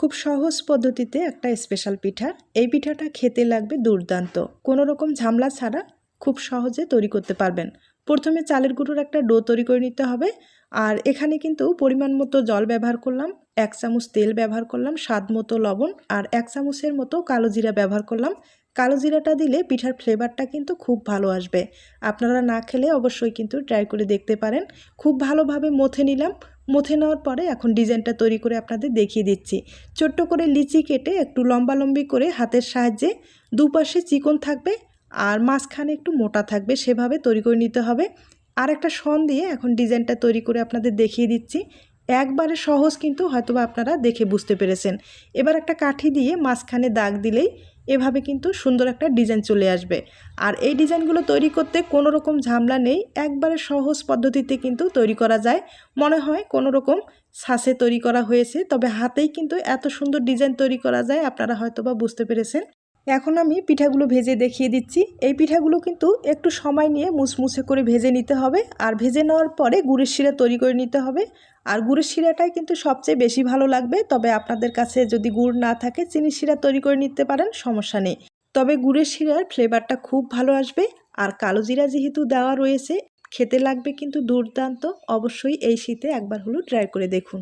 খুব সহজ পদ্ধতিতে একটা স্পেশাল পিঠা। এই পিঠাটা খেতে লাগবে দুর্দান্ত। কোনো রকম ঝামলা ছাড়া খুব সহজে তৈরি করতে পারবেন। প্রথমে চালের গুঁড়োর একটা ডো তৈরি করে নিতে হবে। আর এখানে কিন্তু পরিমাণ মতো জল ব্যবহার করলাম, এক চামচ তেল ব্যবহার করলাম, স্বাদ মতো লবণ, আর এক চামচের মতো কালো জিরা ব্যবহার করলাম। কালো জিরাটা দিলে পিঠার ফ্লেভারটা কিন্তু খুব ভালো আসবে। আপনারা না খেলে অবশ্যই কিন্তু ট্রাই করে দেখতে পারেন। খুব ভালোভাবে মথে নিলাম মথে নেওয়ার পরে এখন ডিজাইনটা তৈরি করে আপনাদের দেখিয়ে দিচ্ছি। ছোট্ট করে লিচি কেটে একটু লম্বালম্বি করে হাতের সাহায্যে দুপাশে চিকন থাকবে আর মাঝখানে একটু মোটা থাকবে, সেভাবে তৈরি করে নিতে হবে। আর একটা সন দিয়ে এখন ডিজাইনটা তৈরি করে আপনাদের দেখিয়ে দিচ্ছি। একবারে সহজ কিন্তু হয়তোবা আপনারা দেখে বুঝতে পেরেছেন। এবার একটা কাঠি দিয়ে মাঝখানে দাগ দিলেই এভাবে কিন্তু সুন্দর একটা ডিজাইন চলে আসবে। আর এই ডিজাইনগুলো তৈরি করতে কোনো রকম ঝামেলা নেই, একবারে সহজ পদ্ধতিতে কিন্তু তৈরি করা যায়। মনে হয় কোনো রকম ছাঁচে তৈরি করা হয়েছে, তবে হাতেই কিন্তু এত সুন্দর ডিজাইন তৈরি করা যায়, আপনারা হয়তোবা বুঝতে পেরেছেন। এখন আমি পিঠাগুলো ভেজে দেখিয়ে দিচ্ছি। এই পিঠাগুলো কিন্তু একটু সময় নিয়ে মুসমুসে করে ভেজে নিতে হবে আর ভেজে নেওয়ার পরে গুড়ের শিরা তৈরি করে নিতে হবে। আর গুড়ের শিরাটাই কিন্তু সবচেয়ে বেশি ভালো লাগবে, তবে আপনাদের কাছে যদি গুড় না থাকে, চিনি শিরা তৈরি করে নিতে পারেন, সমস্যা নেই। তবে গুড়ের শিরার ফ্লেভারটা খুব ভালো আসবে। আর কালো জিরা যেহেতু দেওয়া রয়েছে, খেতে লাগবে কিন্তু দুর্দান্ত। অবশ্যই এই শীতে একবার হলেও ট্রাই করে দেখুন।